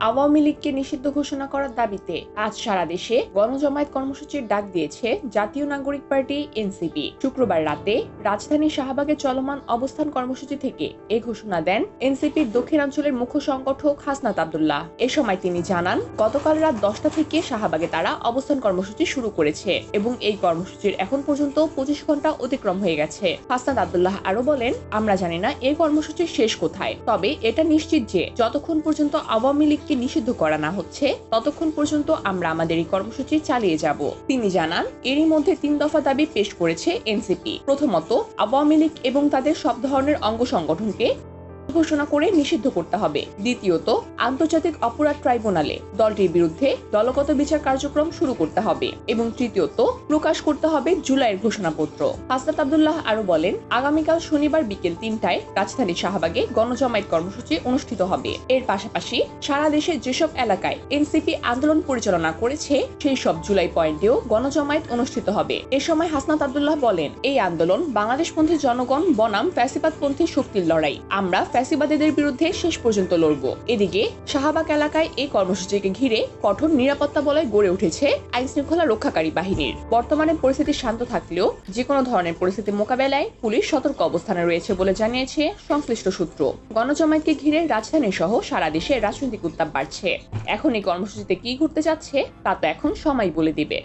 আওয়ামী লীগকে নিষিদ্ধ ঘোষণা করার দাবিতে আজ সারা দেশে গণজমায়েত কর্মসূচির ডাক দিয়েছে জাতীয় নাগরিক পার্টি এনসিপি। শুক্রবার রাতে রাজধানীর শাহবাগে চলমান অবস্থান কর্মসূচি থেকে এ ঘোষণা দেন এনসিপির দক্ষিণাঞ্চলের মুখ্য সংগঠক হাসনাত আবদুল্লাহ। এ সময় তিনি জানান, গতকাল রাত দশটা থেকে শাহবাগে তারা অবস্থান কর্মসূচি শুরু করেছে এবং এই কর্মসূচির এখন পর্যন্ত পঁচিশ ঘণ্টা অতিক্রম হয়ে গেছে। হাসনাত আবদুল্লাহ আরও বলেন, আমরা জানি না এই কর্মসূচির শেষ কোথায়, তবে এটা নিশ্চিত যে যতক্ষণ পর্যন্ত আওয়ামী লীগকে নিষিদ্ধ করা না হচ্ছে, ততক্ষণ পর্যন্ত আমরা আমাদের এই কর্মসূচি চালিয়ে যাব। তিনি জানান, এরই মধ্যে তিন দফা দাবি পেশ করেছে এনসিপি। প্রথমত, আওয়ামী লীগ এবং তাদের সব ধরনের অঙ্গ সংগঠনকে ঘোষণা করে নিষিদ্ধ করতে হবে। দ্বিতীয়ত, আন্তর্জাতিক অপরাধ ট্রাইব্যুনালে দলটির বিরুদ্ধে দলগত বিচার কার্যক্রম শুরু করতে হবে এবং তৃতীয়ত, প্রকাশ করতে হবে জুলাইয়ের ঘোষণাপত্র। হাসনাত আবদুল্লাহ আরও বলেন, আগামীকাল শনিবার বিকেল তিনটায় রাজধানী শাহবাগে গণজমায়েত কর্মসূচি অনুষ্ঠিত হবে। এর পাশাপাশি সারা দেশে যেসব এলাকায় এনসিপি আন্দোলন পরিচালনা করেছে, সেই সব জুলাই পয়েন্টেও গণজমায়েত অনুষ্ঠিত হবে। এ সময় হাসনাত আবদুল্লাহ বলেন, এই আন্দোলন বাংলাদেশপন্থী জনগণ, বনাম, ফ্যাসিবাদপন্থী শক্তির লড়াই। আমরা ফ্যাসিবাদীদের বিরুদ্ধে শেষ পর্যন্ত লড়ব। এদিকে শাহবাগ এলাকায় এই কর্মসূচিকে ঘিরে কঠোর নিরাপত্তা বলয় গড়ে উঠেছে আইন শৃঙ্খলা রক্ষাকারী বাহিনীর। বর্তমানে পরিস্থিতি শান্ত থাকলেও যে কোনো ধরনের পরিস্থিতি মোকাবেলায় পুলিশ সতর্ক অবস্থানে রয়েছে বলে জানিয়েছে সংশ্লিষ্ট সূত্র। গণজমায়েতকে ঘিরে রাজধানী সহ সারা দেশে রাজনৈতিক উত্তাপ বাড়ছে। এখন এই কর্মসূচিতে কি ঘটতে যাচ্ছে তা তো এখন সময় বলে দিবে।